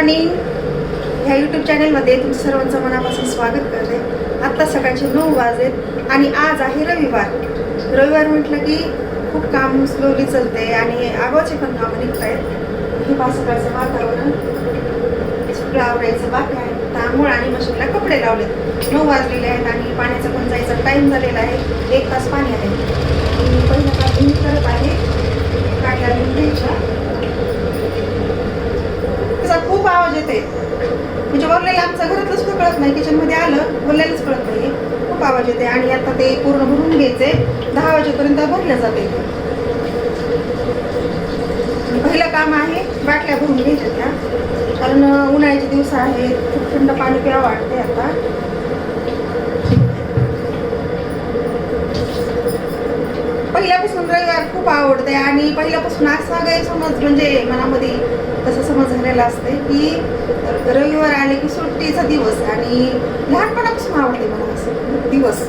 Morning ह्या YouTube चॅनेलमध्ये तुमचं सर्वांचं मनापासून स्वागत करते. आत्ता सकाळचे नऊ वाजेत आणि आज आहे रविवार. रविवार म्हटलं की खूप काम स्लोली चालते आणि आगाचे पण कामं निघत आहेत हे पाच सकाळचं वातावरण. सगळं आवरायचं बाकी आहे. तांबूळ आणि मशीनला कपडे लावलेत. नऊ वाजलेले आहेत आणि पाण्याचा पण जायचा टाईम झालेला आहे. एक तास पाणी आहे. पहिलं काम मी करत आहे. काढल्या घ्यायच्या त्याचा खूप आवाज येते. म्हणजे बोललेलं आमचं घरातलं सुद्धा कळत नाही किचनमध्ये आलं बोललेलंच कळत नाही. खूप आवाज येते आणि आता ते पूर्ण भरून घ्यायचे. दहा वाजेपर्यंत भरल्या जाते. पहिलं काम आहे बाटल्या भरून घ्यायच्या त्या. कारण उन्हाळ्याचे दिवस आहेत खूप थंड पाणी प्यावं वाटते आता. पहिल्यापासून रविवार खूप आवडते आणि पहिल्यापासून असा गैरसमज म्हणजे मनामध्ये तसं समजलेलं असते की रविवार आले की सुट्टीचा दिवस आणि लहानपणापासून आवडते मला असं. दिवस.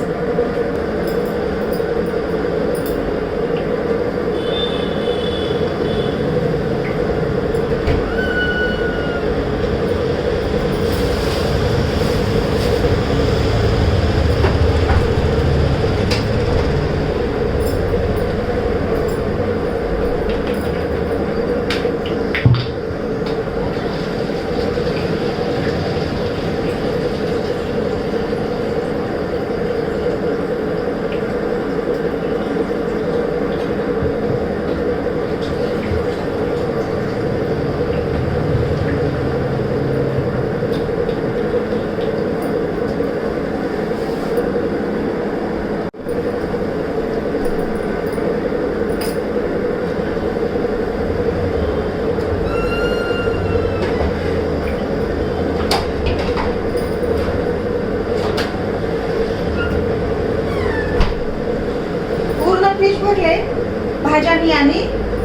भाज्यांनी आणि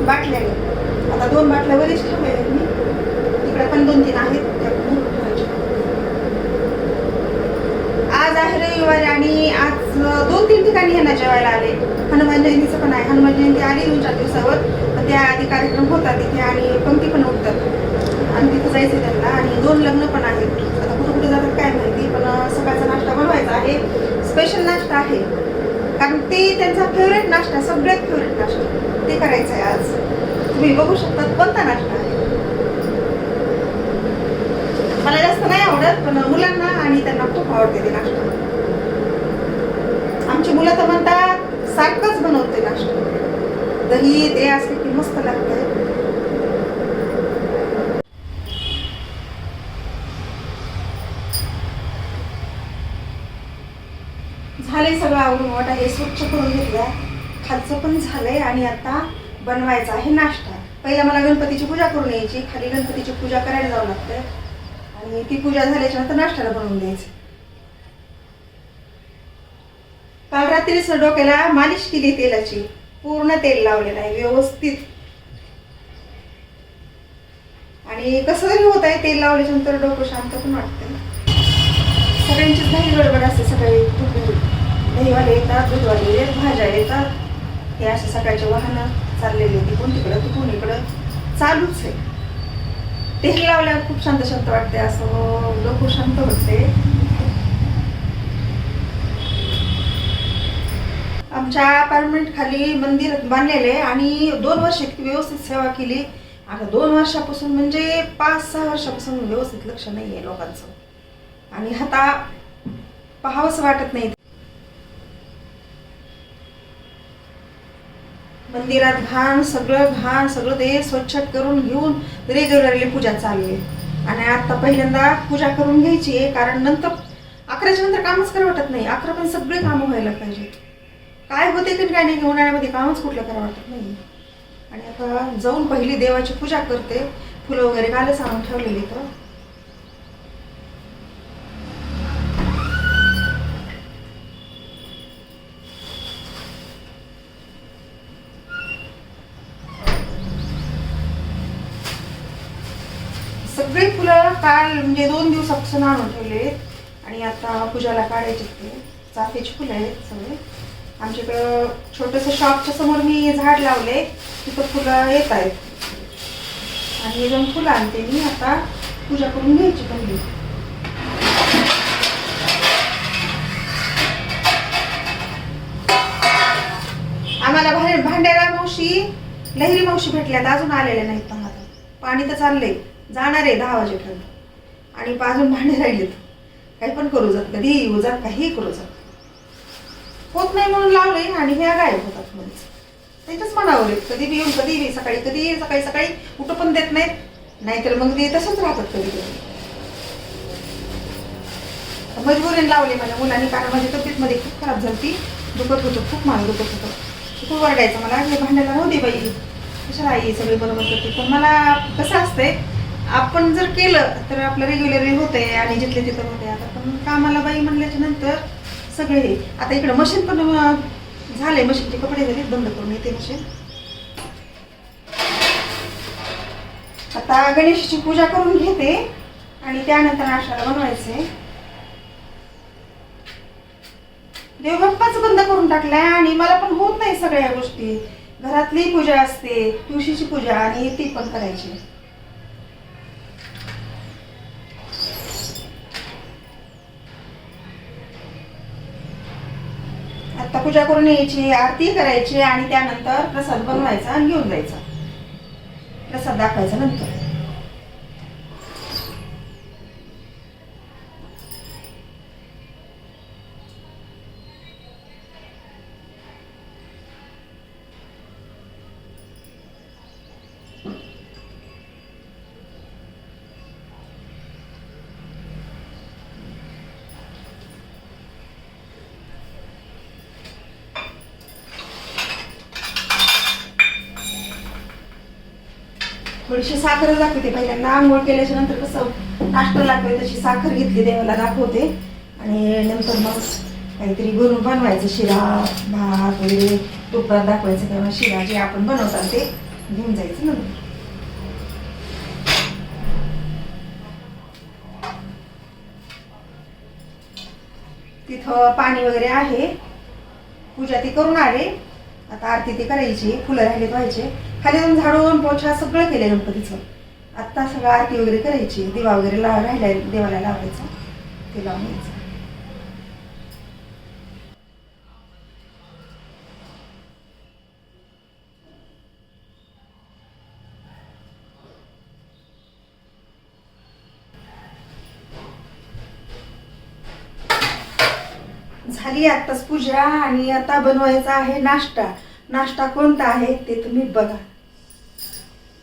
बाटल्याने आता दोन बाटल्या वरीच ठेवलेल्या मी. तिकडे पण दोन तीन आहेत. त्या आज आहे रविवार आणि आज दोन तीन ठिकाणी ह्यांना जेवायला आले. हनुमान जयंतीचं पण आहे. हनुमान जयंती आली दोन चार दिवसावर. त्या आधी कार्यक्रम होता तिथे आणि पंक्ती पण उठतात आणि तिथे जायचं त्यांना. आणि दोन लग्न पण आहेत आता कुठं कुठे जातात काय माहिती पण सकाळचा नाश्ता बनवायचा आहे स्पेशल नाश्ता आहे कारण ते त्यांचा फेवरेट नाश्ता सगळ्यात फेवरेट नाश्ता ते करायचं आहे आज. तुम्ही बघू शकता कोणता नाश्ता आहे. मला जास्त नाही आवडत पण मुलांना आणि त्यांना खूप आवडते ते नाश्ता. आमची मुलं तर म्हणतात सारखंच बनवते नाश्ता. दही ते असले की मस्त लागतंय खाली सगळं आवडून वाटा. हे स्वच्छ करून घेतल्या. खालचं पण झालंय आणि आता बनवायचा आहे नाश्ता. पहिला मला गणपतीची पूजा करून यायची. खाली गणपतीची पूजा करायला जावं लागतं आणि ती पूजा झाल्याच्यानंतर नाश्त्याला बनवून द्यायचं. काल रात्रीच डोक्याला मालिश केली तेलाची. पूर्ण तेल लावलेलं आहे व्यवस्थित. आणि कसं तरी होत आहे तेल लावल्याच्या नंतर डोकं शांत पण वाटतं सगळ्यांची काही गडबड असते सकाळी दहीवाले येतात दूधवाले येतात भाज्या येतात. हे असे सकाळचे वाहनं चाललेले तिकून तिकडं? तिकून इकडं? चालूच आहे. ते लावल्यावर खूप शांत शांत वाटते असं लोक शांत होते. आमच्या अपार्टमेंट खाली मंदिर बांधलेले आणि दोन वर्ष इतकी व्यवस्थित सेवा केली. आता दोन वर्षापासून म्हणजे पाच सहा वर्षापासून व्यवस्थित लक्ष नाही आहे लोकांचं. आणि आता पाहावंसं वाटत नाही. मंदिरात घाण सगळं घाण सगळं ते स्वच्छ करून घेऊन रेग्युलरली पूजा चालली आणि आता पहिल्यांदा पूजा करून घ्यायची आहे कारण नंतर अकराच्या नंतर कामच करा वाटत नाही. अकरा पण सगळे कामं व्हायला पाहिजे. काय होते की काय नाही उन्हाळ्यामध्ये कामच कुठलं करा वाटत नाही. आणि आता जाऊन पहिली देवाची पूजा करते. फुलं वगैरे कालच आणून ठेवलेली तर सगळे फुलं काल म्हणजे दोन दिवसापासून आणून ठेवले आणि आता पूजाला काढायचे ते चाफ्याची फुलं आहेत सगळे. आमच्याकडं छोटंसं शॉपच्या समोर मी झाड लावले. तिथं फुलं येत आहेत. आणि हे जाऊन फुलं आणते मी. आता पूजा करून घ्यायची पहिली. आम्हाला बाहेर भांड्याला मावशी लहरी मावशी भेटल्यात. अजून आलेल्या नाहीत पण आता पाणी तर चाललंय. जाणार आहे दहा वाजेपर्यंत. आणि अजून भांडे राहिलेत. काही पण करू जात कधी येऊ जात काहीही करू जात. होत नाही म्हणून लावले आणि ह्या गायब होतात म्हणजे त्यांच्याच मनावर आहेत कधी बी येऊन कधी बी सकाळी कधी येईल सकाळी सकाळी उठं पण देत नाहीत. नाहीतर मग ते तसंच राहतात कधी कधी. मजबुरीने लावले माझ्या मुलांनी कारण माझी तब्येतमध्ये खूप खराब झाली दुखत होतं खूप मान दुखत होतं. खूप वाटायचं मला हे भांड्याला राहू दे बाई. कशाला आई सगळी बरोबर करते. पण मला कसं असतंय आपण जर केलं तर आपलं रेग्युलरली होते आणि जिथले तिथं होते आता पण कामाला बाई म्हणल्याच्या नंतर सगळे हे. आता इकडं मशीन पण झाले मशीनचे कपडे झाले बंद करून येते मशीन आता गणेशाची पूजा करून घेते आणि त्यानंतर आशाला बनवायचे. देवबाप्पाच बंद करून टाकलाय आणि मला पण होत नाही सगळ्या गोष्टी. घरातली पूजा असते तुळशीची पूजा आणि ती पण करायची. पूजा करून यायची आरती करायची आणि त्यानंतर प्रसाद बनवायचा आणि घेऊन जायचा. प्रसाद दाखवायचा नंतर. थोडीशी साखर दाखवते. पहिल्यांदा आंघोळ केल्याच्यानंतर कसं नाश्ता लागतोय तशी साखर घेतली देवाला दाखवते. आणि नंतर मग काहीतरी बनवून बनवायचं शिरा भात वगैरे तुपरात दाखवायचं तेव्हा शिरा जे आपण बनवतात ते घेऊन जायचं नंतर तिथं पाणी वगैरे आहे. पूजा ती करून आले. आता आरती ती करायची. फुलं राहिले व्हायचे. खाली जाऊन झाडून पोछा सगळं केलं गणपतीचं. आत्ता सगळं आरती वगैरे करायची. दिवा वगैरे ला राहिला देवाला लावायचा. ते लावून यायचं झाली आत्ताच पूजा आणि आता बनवायचा आहे नाश्ता. नाश्ता कोणता आहे ते तुम्ही बघा.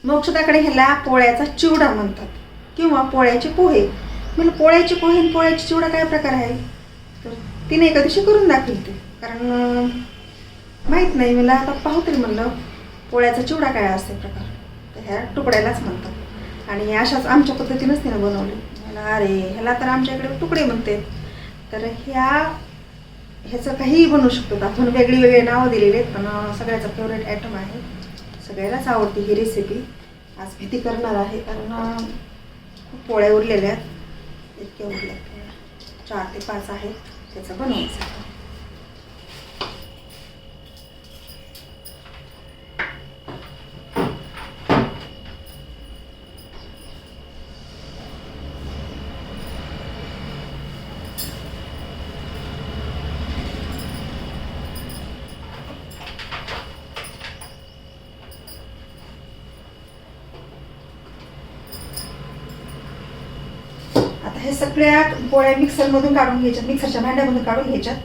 मोक्षदाकडे ह्याला पोळ्याचा चिवडा म्हणतात किंवा पोळ्याचे पोहे. म्हणजे पोळ्याचे पोहे आणि पोळ्याचे चिवडा काय प्रकार आहे? तर तिने एका दिवशी करून दाखवते कारण माहीत नाही मला आता पाहू तरी म्हणलं पोळ्याचा चिवडा काय असते प्रकार. तर ह्या तुकड्यालाच म्हणतात. आणि अशाच आमच्या पद्धतीनंच तिनं बनवले. मला अरे ह्याला तर आमच्या इकडे तुकडे म्हणते तर ह्या ह्याचं काहीही बनवू शकतो. आपण वेगळी वेगळी नावं दिलेले आहेत पण सगळ्याचा फेवरेट आयटम आहे. सगळ्यालाच आवडते ही रेसिपी आज भीती करणार आहे कारण खूप पोळ्या उरलेल्या आहेत. इतक्या उरल्या चार ते पाच आहेत. त्याचं बनवायचं हे सगळ्या पोळ्या मिक्सरमधून काढून घ्यायच्यात मिक्सरच्या भांड्यामधून काढून घ्यायच्यात.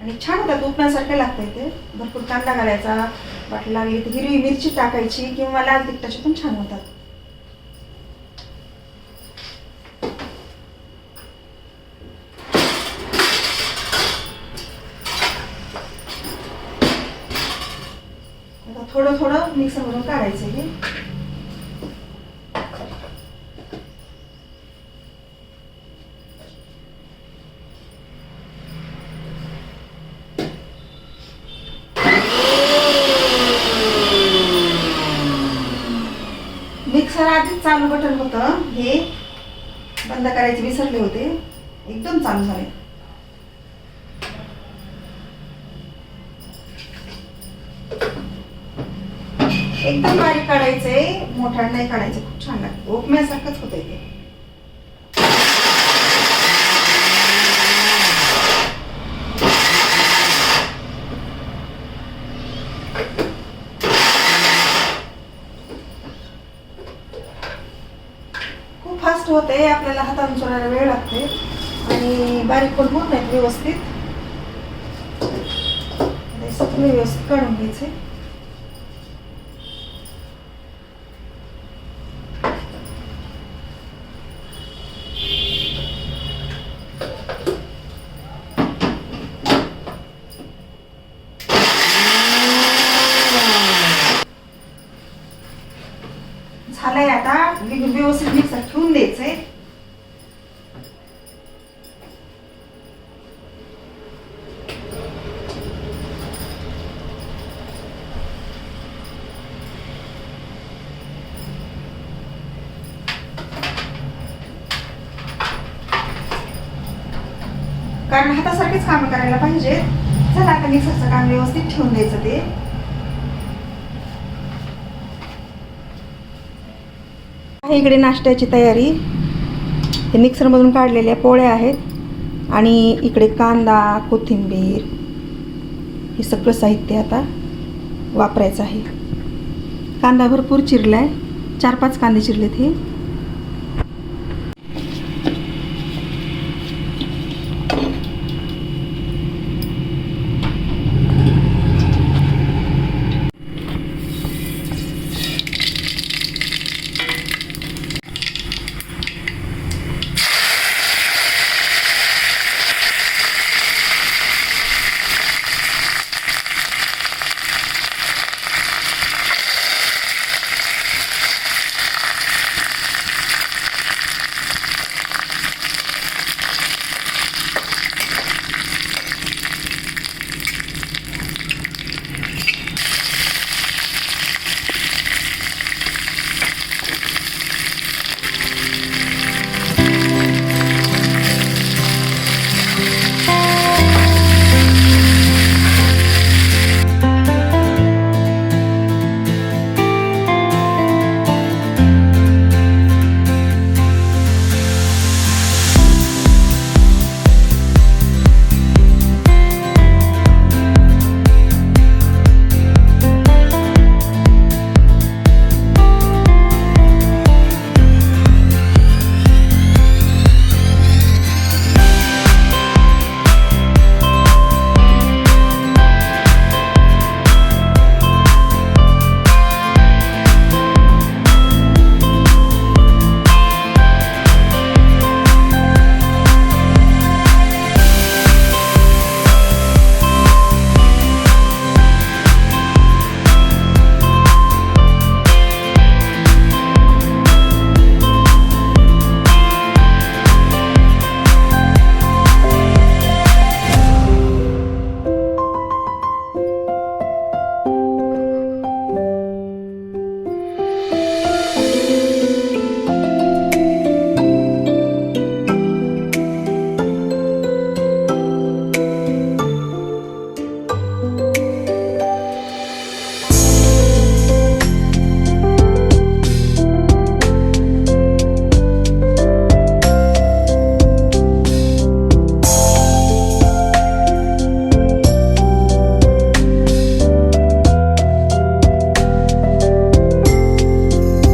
आणि छान होतात उपण्यासारखे लागतं ते. भरपूर कांदा घालायचा वाट लागली तर हिरवी मिरची टाकायची किंवा लाल तिखटाची पण छान होतात आता थोडं थोडं मिक्सरमधून काढायचं हे मिक्सर आधीच चालू बटन होतं. हे बंद करायचे विसरले होते. एकदम चालू झाले. एकदम बारीक काढायचंय मोठ्या नाही काढायचं. खूप छान लागतं. उपम्यासारखंच होतंय ते. हाताने चोरायला वेळ लागते आणि बारीक पण होत नाहीत व्यवस्थित. सगळे व्यवस्थित काढून घ्यायचे झालंय आता वि- व्यवस्थित मिक्सर ठेवून द्यायचंय कारण हातासारखेच काम करायला पाहिजे. चला आता मिक्सरचं काम व्यवस्थित ठेवून द्यायचं ते. आहे इकडे नाश्त्याची तयारी. हे मिक्सरमधून काढलेल्या पोळ्या आहेत. आणि इकडे कांदा कोथिंबीर हे सगळं साहित्य आता वापरायचं आहे. कांदा भरपूर चिरला आहे चार पाच कांदे चिरलेत हे.